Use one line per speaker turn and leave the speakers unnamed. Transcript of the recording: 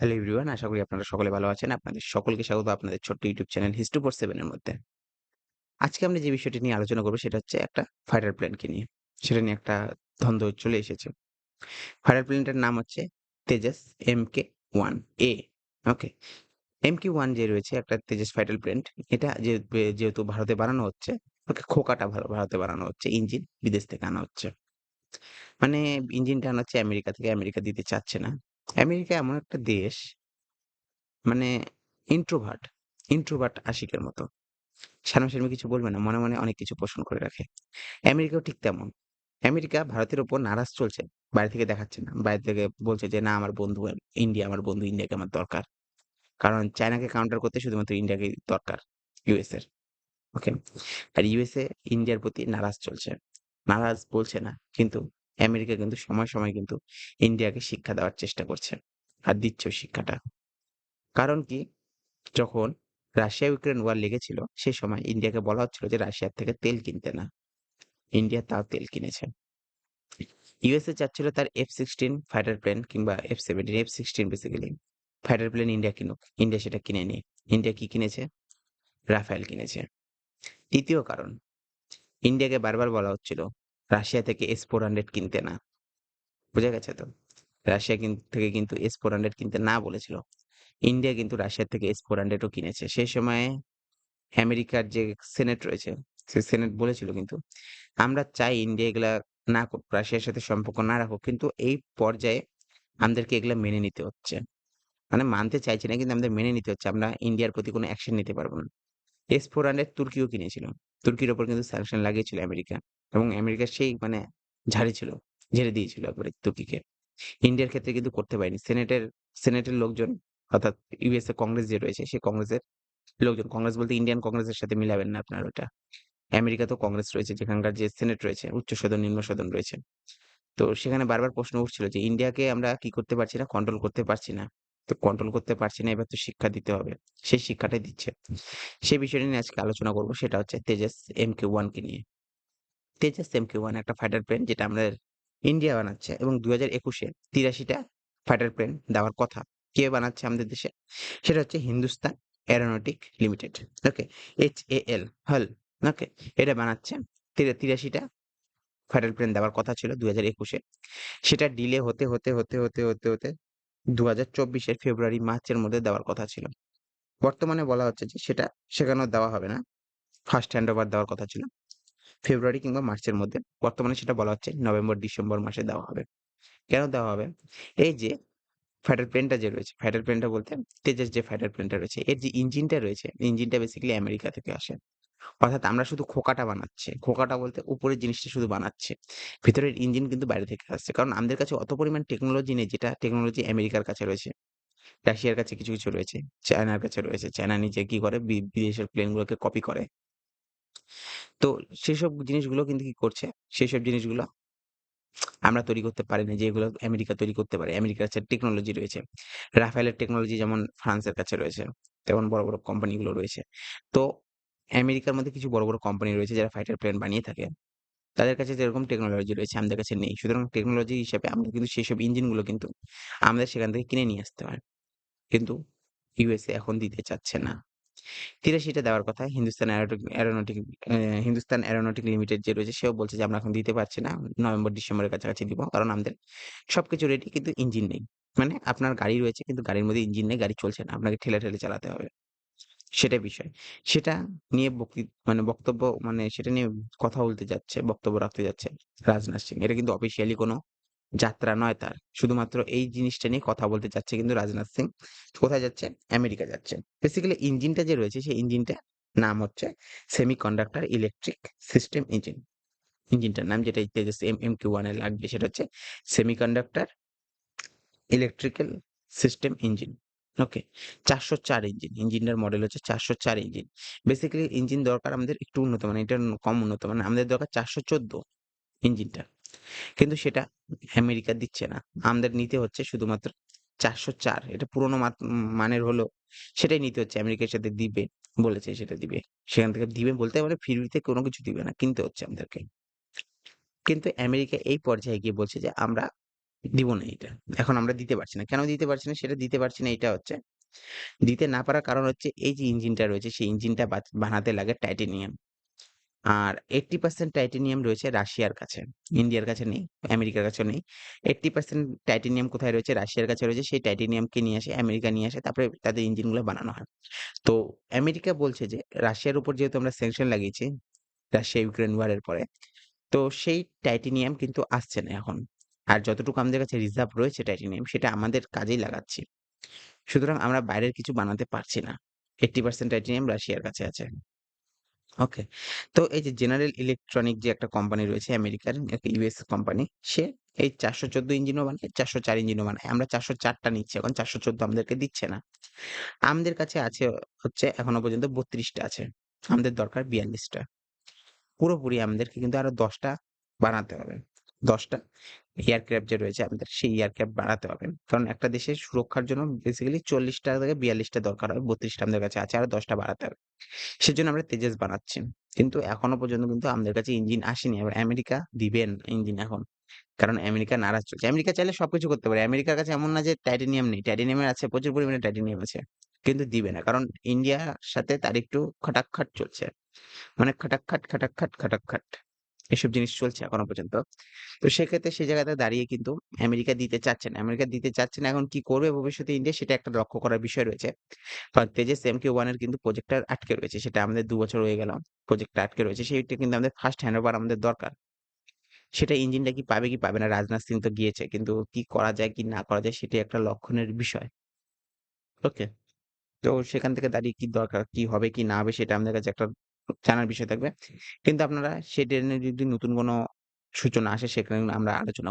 Hello everyone আশা করি আপনারা সকলে ভালো আছেন। আপনাদের সকলকে স্বাগত আপনাদের ছোট্ট YouTube channel history for seven এর মধ্যে। আজকে আমরা যে বিষয়টি নিয়ে আলোচনা করব সেটা হচ্ছে একটা ফাইটার প্লেনকে নিয়ে। সেটা নিয়ে একটা দ্বন্দ্ব চলে এসেছে। ফাইটার প্লেনটার নাম হচ্ছে Tejas M K one A. Okay. M K one যে রয়েছে একটা তেজাস ফাইটার প্লেন এটা যেহেতু ভারতে বানানো হচ্ছে, ওকে খোকাটা ভারতে বানানো হচ্ছে। ইঞ্জিন বিদেশ থেকে আনা হচ্ছে। মানে ইঞ্জিনটা আনা হচ্ছে আমেরিকা থেকে। আমেরিকা দিতে চাচ্ছে না। আমেরিকা এমন একটা দেশ মানে ইন্ট্রোভার্ট, ইন্ট্রোভার্ট আশিকের মতো। সামনাসামনি কিছু বলবে না। মনে, মনে অনেক কিছু পোষণ করে রাখে। আমেরিকাও ঠিক তেমন। আমেরিকা ভারতের উপর নারাজ চলছে। বাইরে থেকে দেখাচ্ছে না। বাইরে থেকে বলছে যে, "না আমার বন্ধু ইন্ডিয়া আমার বন্ধু ইন্ডিয়াকে আমার দরকার।" কারণ চায়নাকে কাউন্টার করতে শুধুমাত্র ইন্ডিয়াকেই দরকার। ইউএস এর। ওকে? আর ইউএসএ ইন্ডিয়ার প্রতি নারাজ চলছে। নারাজ বলছে না। কিন্তু আমেরিকা কিন্তু সময় সময় কিন্তু ইন্ডিয়াকে শিক্ষা দেওয়ার চেষ্টা করছে। আর দিচ্ছেও শিক্ষাটা। কারণ কি? যখন রাশিয়া ইউক্রেন ওয়ার লেগেছিল, সে সময় ইন্ডিয়াকে বলা হচ্ছিল যে রাশিয়ার থেকে তেল কিনতে না। ইন্ডিয়া তাও তেল কিনেছে। ইউএসএ চাচ্ছিল তার এফ সিক্সটিন ফাইটার প্লেন কিংবা F-17, F-16 basically fighter plane India কিনুক। India সেটা কিনেনি। ইন্ডিয়া কি কিনেছে? রাফায়েল কিনেছে। তৃতীয় কারণ, ইন্ডিয়াকে বারবার বলা হচ্ছিল রাশিয়া থেকে এস ফোর হান্ড্রেড কিনতে না। বোঝা গেছে তো? রাশিয়া থেকে কিন্তু এস ফোর হান্ড্রেড কিনতে না বলেছিল। ইন্ডিয়া কিন্তু রাশিয়া থেকে এস ফোর হান্ড্রেডও কিনেছে। সেই সময়ে আমেরিকার যে সেনেট রয়েছে, সে সেনেট বলেছিল কিন্তু, "আমরা চাই ইন্ডিয়া এগুলা না রাশিয়ার সাথে সম্পর্ক না রাখুক। কিন্তু এই পর্যায়ে আমাদেরকে এগুলা মেনে নিতে হচ্ছে।" মানে মানতে চাইছি না কিন্তু আমাদের মেনে নিতে হচ্ছে। আমরা ইন্ডিয়ার প্রতি কোনো অ্যাকশন নিতে পারব না। এস ফোর হান্ড্রেড তুর্কিও কিনেছিল। তুর্কির ওপর কিন্তু স্যাংশন লাগিয়েছিল আমেরিকা। এবং আমেরিকা সেই মানে ঝাড়িছিল, ঝেড়ে দিয়েছিল একবারে তুর্কিকে। ইন্ডিয়ার ক্ষেত্রে কিন্তু করতে পারেনি। সেনেটের সেনেটের লোকজন অর্থাৎ ইউএসএ কংগ্রেস যে রয়েছে, সেই কংগ্রেসের লোকজন, কংগ্রেস বলতে ইন্ডিয়ান কংগ্রেসের সাথে মিলাবেন না আপনার ওটা। আমেরিকাতেও কংগ্রেস রয়েছে যেখানকার যে সেনেট রয়েছে, উচ্চ সদন, নিম্ন সদন রয়েছে। তো সেখানে বারবার প্রশ্ন উঠছিল যে ইন্ডিয়াকে আমরা কি করতে পারছি না? কন্ট্রোল করতে পারছি না। তো কন্ট্রোল করতে পারছি না, এবার তো শিক্ষা দিতে হবে। সেই শিক্ষাটাই দিচ্ছে। সেই বিষয়টা নিয়ে আজকে আলোচনা করব সেটা হচ্ছে তেজাস এমকে-1 কে নিয়ে। তেজাস এম এমকে-1 একটা ফাইটার প্লেন যেটা আমাদের ইন্ডিয়া বানাচ্ছে এবং ২০২১ এ ৮৩ টা ফাইটার প্লেন দেওয়ার কথা। কে বানাচ্ছে আমাদের দেশে? সেটা হচ্ছে Hindustan aeronautic limited. Okay? HAL, HAL okay? এটা বানাচ্ছে। তিরাশিটা ফাইটার প্লেন দেওয়ার কথা ছিল ২০২১ একুশে সেটা ডিলে হতে, হতে, হতে, হতে, হতে, হতে ২০২৪ চব্বিশের ফেব্রুয়ারি, মার্চের মধ্যে দেওয়ার কথা ছিল। বর্তমানে বলা হচ্ছে যে সেটা সেখানেও দেওয়া হবে না। ফার্স্ট হ্যান্ড ওভার দেওয়ার কথা ছিল। ফেব্রুয়ারি কিংবা মার্চের মধ্যে। বর্তমানে সেটা বলা হচ্ছে নভেম্বর, ডিসেম্বর মাসে দেওয়া হবে। কেন দেওয়া হবে? এই যে ফাইটার প্লেনটা যে রয়েছে, ফাইটার প্লেনটা বলতে তেজাস যে ফাইটার প্লেনটা রয়েছে, এর যে ইঞ্জিনটা রয়েছে, ইঞ্জিনটা বেসিক্যালি আমেরিকা থেকে আসে। অর্থাৎ আমরা শুধু খোকাটা বানাচ্ছে খোকাটা বলতে উপরের জিনিসটা শুধু বানাচ্ছে ভিতরের ইঞ্জিন কিন্তু বাইরে থেকে আসছে। কারণ আমাদের কাছে অত পরিমাণ টেকনোলজি নেই যেটা টেকনোলজি আমেরিকার কাছে রয়েছে। রাশিয়ার কাছে কিছু, কিছু রয়েছে। চায়নার কাছে রয়েছে। চায়না নিজে কি করে বিদেশের প্লেনগুলোকে কপি করে। তো সেসব জিনিসগুলো কিন্তু কি করছে? সেসব জিনিসগুলো আমরা তৈরি করতে পারি না যেগুলো আমেরিকা তৈরি করতে পারে। আমেরিকার কাছে টেকনোলজি রয়েছে। রাফায়েলের টেকনোলজি যেমন ফ্রান্সের কাছে রয়েছে, তেমন বড়, বড় কোম্পানিগুলো রয়েছে। তো আমেরিকার মধ্যে কিছু বড়, বড় কোম্পানি রয়েছে যারা ফাইটার প্লেন বানিয়ে থাকে। তাদের কাছে যেরকম টেকনোলজি রয়েছে আমাদের কাছে নেই। সুতরাং টেকনোলজি হিসেবে আমরা কিন্তু সেসব ইঞ্জিনগুলো কিন্তু আমাদের সেখান থেকে কিনে নিয়ে আসতে হয়। কিন্তু ইউএসএ এখন দিতে চাচ্ছে না। ৮৩ টা দেওয়ার কথা Hindustan aeronautic Hindustan aeronautic limited যে রয়েছে সেও বলছে যে আমরা এখন দিতে পারছি না। নভেম্বর, ডিসেম্বরের কাছাকাছি দিব। কারণ আমাদের সবকিছু রেডি কিন্তু ইঞ্জিন নেই। মানে আপনার গাড়ি রয়েছে কিন্তু গাড়ির মধ্যে ইঞ্জিন নেই, গাড়ি চলছে না। আপনাকে ঠেলে, ঠেলে চালাতে হবে। সেটাই বিষয়। সেটা নিয়ে মানে বক্তব্য মানে সেটা নিয়ে কথা বলতে যাচ্ছে, বক্তব্য রাখতে যাচ্ছে রাজনাথ সিং। এটা কিন্তু অফিসিয়ালি কোনো যাত্রা নয় তার। শুধুমাত্র এই জিনিসটা নিয়ে কথা বলতে যাচ্ছে কিন্তু রাজনাথ সিং। কোথায় যাচ্ছে? আমেরিকা যাচ্ছে। বেসিক্যালি ইঞ্জিনটা যে রয়েছে, সেই ইঞ্জিনটার নাম হচ্ছে semi semiconductor electric system engine. ইঞ্জিনটার নাম যেটা তেজাস এম এমকিউ-1 এ লাগবে, সেটা হচ্ছে semiconductor electrical system engine. Okay? ৪০৪ engine. ইঞ্জিনটার model হচ্ছে ৪০৪ ইঞ্জিন। বেসিক্যালি ইঞ্জিন দরকার আমাদের একটু উন্নত মানে এটা কম উন্নত মানে আমাদের দরকার ৪১৪ ইঞ্জিনটা। কিন্তু সেটা আমেরিকা দিচ্ছে না। আমাদের নিতে হচ্ছে শুধুমাত্র ৪০৪ এটা পুরোনো মানের হলো সেটাই নিতে হচ্ছে। আমেরিকার সাথে দিবে বলেছে সেটা দিবে। সেখান থেকে দিবে বলতে মানে ফ্রিতে কোনো কিছু দিবে না। কিনতে হচ্ছে আমাদেরকে। কিন্তু আমেরিকা এই পর্যায়ে গিয়ে বলছে যে আমরা দিব না এটা এখন আমরা দিতে পারছি না। কেন দিতে পারছি না? সেটা দিতে পারছি না এটা হচ্ছে, দিতে না পারার কারণ হচ্ছে এই যে ইঞ্জিনটা রয়েছে সেই ইঞ্জিনটা বানাতে লাগে টাইটেনিয়াম। আর 80% টাইটেনিয়াম রয়েছে রাশিয়ার কাছে। ইন্ডিয়ার কাছে নেই, আমেরিকার কাছে নেই। 80% টাইটেনিয়াম কোথায় রয়েছে? রাশিয়ার কাছে রয়েছে। সেই টাইটেনিয়ামকে নিয়ে আসে আমেরিকা নিয়ে আসে। তারপরে তাদের ইঞ্জিনগুলো বানানো হয়। তো আমেরিকা বলছে যে রাশিয়ার উপর যেহেতু আমরা স্যাংশন লাগিয়েছি, রাশিয়া ইউক্রেন ওয়ারের পরে। তো সেই টাইটেনিয়াম কিন্তু আসছে না এখন। আর যতটুকু আমাদের কাছে রিজার্ভ রয়েছে টাইটেনিয়াম সেটা আমাদের কাজেই লাগাচ্ছি। সুতরাং আমরা বাইরের কিছু বানাতে পারছি না। 80% টাইটেনিয়াম রাশিয়ার কাছে আছে। ওকে। তো এই যে জেনারেল ইলেকট্রনিক যে একটা কোম্পানি রয়েছে আমেরিকার, একটা ইউএস কোম্পানি, সে এই ৪১৪ ইঞ্জিনও বানায়, ৪০৪ ইঞ্জিনও বানায়। আমরা ৪০৪ টা নিচ্ছি এখন ৪১৪ আমাদেরকে দিচ্ছে না। আমাদের কাছে আছে হচ্ছে এখনও পর্যন্ত ৩২ টা আছে। আমাদের দরকার ৪২ টা। পুরোপুরি আমাদেরকে কিন্তু আরও ১০ টা বানাতে হবে। ১০ টা এয়ারক্রাফট যে রয়েছে আমাদের সেই এয়ারক্রাফট বাড়াতে হবে। কারণ একটা দেশের সুরক্ষার জন্য বেসিক্যালি ৪০ টা থেকে ৪২ টা দরকার হয়। বত্রিশটা আমাদের কাছে আছে। আরও দশটা বাড়াতে হবে। সেজন্য আমরা তেজাস বানাচ্ছি। কিন্তু এখনও পর্যন্ত কিন্তু আমাদের কাছে ইঞ্জিন আসেনি। এবার আমেরিকা দিবেন ইঞ্জিন এখন। কারণ আমেরিকা নারাজ চলছে। আমেরিকা চাইলে সবকিছু করতে পারে। আমেরিকার কাছে এমন না যে টাইটেনিয়াম নেই। টাইটেনিয়ামের আছে প্রচুর পরিমাণে টাইটেনিয়াম আছে। কিন্তু দিবে না। কারণ ইন্ডিয়ার সাথে তার একটু খটাক্ষট চলছে। মানে খটাক্ষাট, খটাক্ষাট, খটাক্ষাট। এসব জিনিস চলছে এখনও পর্যন্ত। তো সেক্ষেত্রে সেই জায়গাতে দাঁড়িয়ে কিন্তু আমেরিকা দিতে চাচ্ছে না। আমেরিকা দিতে চাচ্ছেন এখন কি করবে ভবিষ্যতে ইন্ডিয়া সেটা একটা লক্ষ্য করার বিষয় রয়েছে। কারণ তেজস MQ-1 ওয়ানের কিন্তু প্রজেক্টটা আটকে রয়েছে। সেটা আমাদের দু বছর হয়ে গেল। প্রজেক্টটা আটকে রয়েছে। সেইটা কিন্তু আমাদের ফার্স্ট হ্যান্ড ওভার আমাদের দরকার। সেটা ইঞ্জিনটা কি পাবে কি পাবে না? রাজনাথ সিং তো গিয়েছে। কিন্তু কি করা যায় কি না করা যায় সেটাই একটা লক্ষণের বিষয়। ওকে। তো সেখান থেকে দাঁড়িয়ে কি দরকার, কি হবে কি না হবে সেটা আমাদের কাছে একটা জানার বিষয় থাকবে। কিন্তু আপনারা সেই ট্রেনে যদি নতুন কোনো সূচনা আসে, সেখানে আমরা আলোচনা